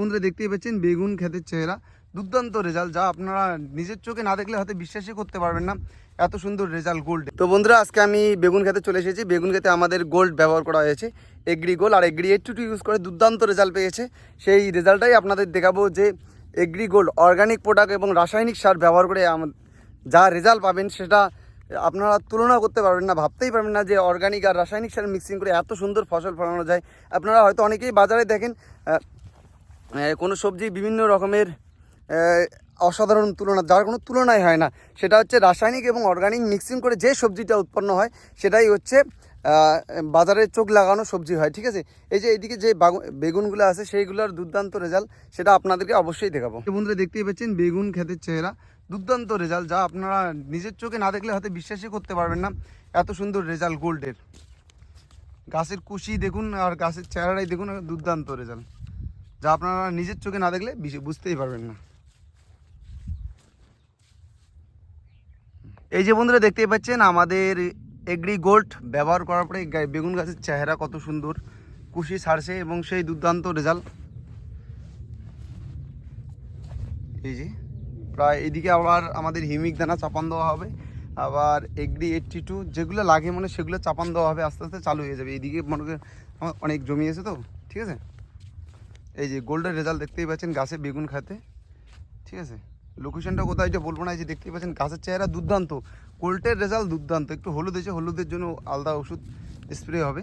বন্ধুরা দেখতেই পাচ্ছেন, বেগুন ক্ষেতের চেহারা। দুর্দান্ত রেজাল্ট যা আপনারা নিজের চোখে না দেখলে হয়তো বিশ্বাসই করতে পারবেন না। এত সুন্দর রেজাল্ট গোল্ড তো বন্ধুরা, আজকে আমি বেগুন খেতে চলে এসেছি। বেগুন খেতে আমাদের গোল্ড ব্যবহার করা হয়েছে। এগ্রি গোল্ড আর এগ্রি এইট ইউজ করে দুর্দান্ত রেজাল্ট পেয়েছে। সেই রেজাল্টটাই আপনাদের দেখাবো যে এগ্রি গোল্ড অর্গানিক প্রোডাক্ট এবং রাসায়নিক সার ব্যবহার করে যা রেজাল্ট পাবেন সেটা আপনারা তুলনা করতে পারবেন না, ভাবতেই পারবেন না যে অর্গানিক আর রাসায়নিক সার মিক্সিং করে এত সুন্দর ফসল ফলানো যায়। আপনারা হয়তো অনেকেই বাজারে দেখেন কোনো সবজি বিভিন্ন রকমের অসাধারণ তুলনা, যার কোনো তুলনাই হয় না। সেটা হচ্ছে রাসায়নিক এবং অর্গানিক মিক্সিং করে যে সবজিটা উৎপন্ন হয়, সেটাই হচ্ছে বাজারে চোখ লাগানো সবজি হয়, ঠিক আছে? এই যে এইদিকে যে বেগুনগুলো আছে, সেইগুলোর দুর্দান্ত রেজাল্ট সেটা আপনাদেরকে অবশ্যই দেখাবো। বন্ধুরা দেখতেই পাচ্ছেন, বেগুন ক্ষেতের চেহারা, দুর্দান্ত রেজাল্ট যা আপনারা নিজের চোখে না দেখলে হয়তো বিশ্বাসই করতে পারবেন না, এত সুন্দর রেজাল্ট গোল্ডের গাছের কুশি দেখুন আর গাছের চেহারাটাই দেখুন, দুর্দান্ত রেজাল্ট যা আপনারা নিজের চোখে না দেখলে বুঝতেই পারবেন না। এই যে বন্ধুরা দেখতেই পাচ্ছেন, আমাদের এগ্রি গোল্ড ব্যবহার করার পরে বেগুন গাছের চেহারা কত সুন্দর, কুশি ছাড়ছে এবং সেই দুর্দান্ত রেজাল্ট এই যে, প্রায় এদিকে আবার আমাদের হিমিক দানা চাপান দেওয়া হবে, আবার এগ্রি এইটটি টু যেগুলো লাগে মানে সেগুলো চাপান দেওয়া হবে, আস্তে আস্তে চালু হয়ে যাবে। এইদিকে মনে অনেক জমি আছে তো, ঠিক আছে? এই যে গোল্ডের রেজাল্ট দেখতেই পাচ্ছেন গাছে বেগুন খাতে। ঠিক আছে? লোকেশনটা কোথায় এটা বলব না, এই যে দেখতেই পাচ্ছেন গাছের চেহারা দুর্দান্ত। গোল্ডের রেজাল্ট দুর্দান্ত। একটু হলুদ এসে হলুদের জন্য আলাদা ওষুধ স্প্রে হবে।